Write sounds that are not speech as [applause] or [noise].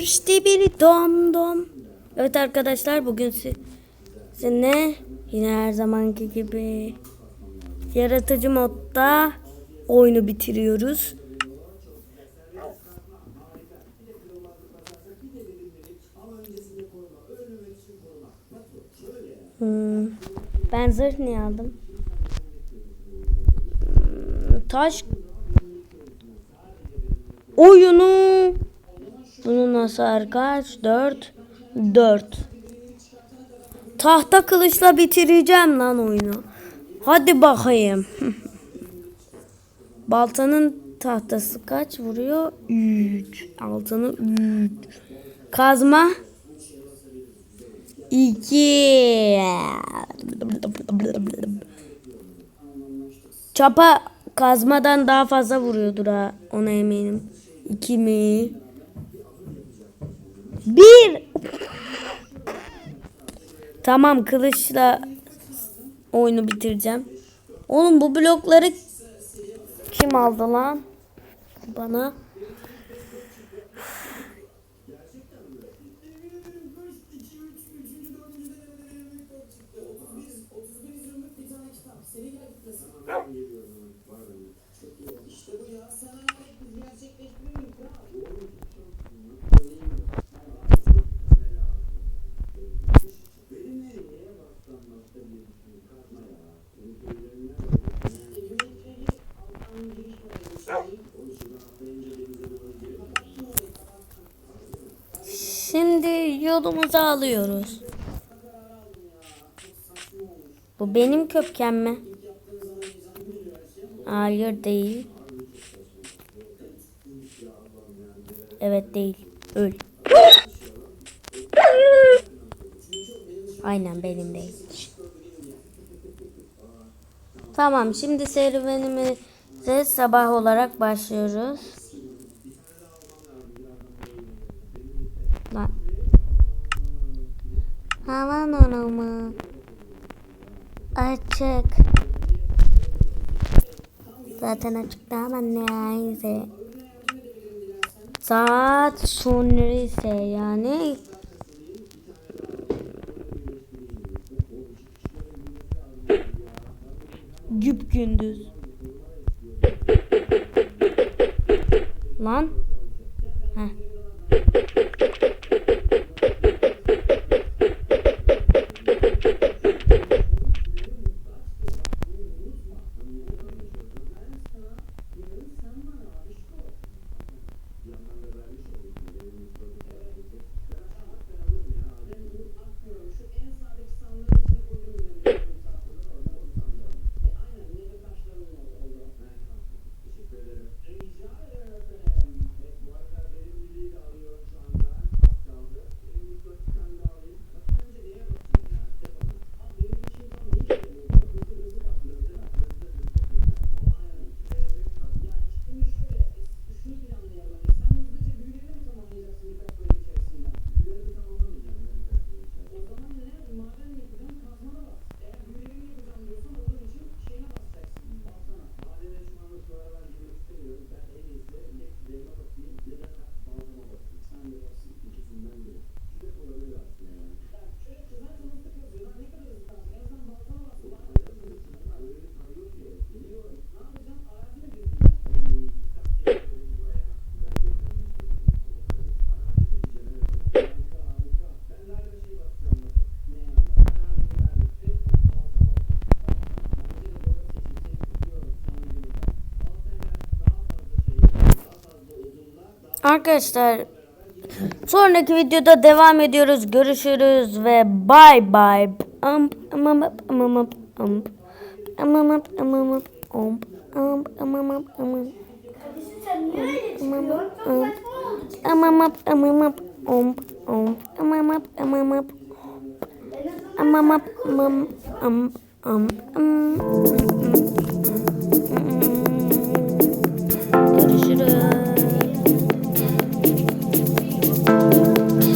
İşte bir dom dom. Evet arkadaşlar bugün si- sizinle yine her zamanki gibi yaratıcı modda oyunu bitiriyoruz. Hmm, Ben zırh niye aldım? Taş oyunu bunun hasar kaç? 4 4 Tahta kılıçla bitireceğim lan oyunu. Hadi bakayım. [laughs] Baltanın tahtası kaç vuruyor? 3. Altını 3. Kazma 2. Çapa kazmadan daha fazla vuruyordur ha. Ona eminim. 2 mi? 1. Tamam kılıçla oyunu bitireceğim. Oğlum bu blokları kim aldı lan? Bana. Şimdi yolumuzu alıyoruz. Bu benim köpkem mi? Hayır değil. Evet değil. Öl. Aynen benim değil. Tamam şimdi serüvenimize sabah olarak başlıyoruz. Hava normu. Açık. Zaten açık ama neyse. Saat sonra ise yani güp gündüz. Lan. Arkadaşlar sonraki videoda devam ediyoruz. Görüşürüz ve bye bye. Am am am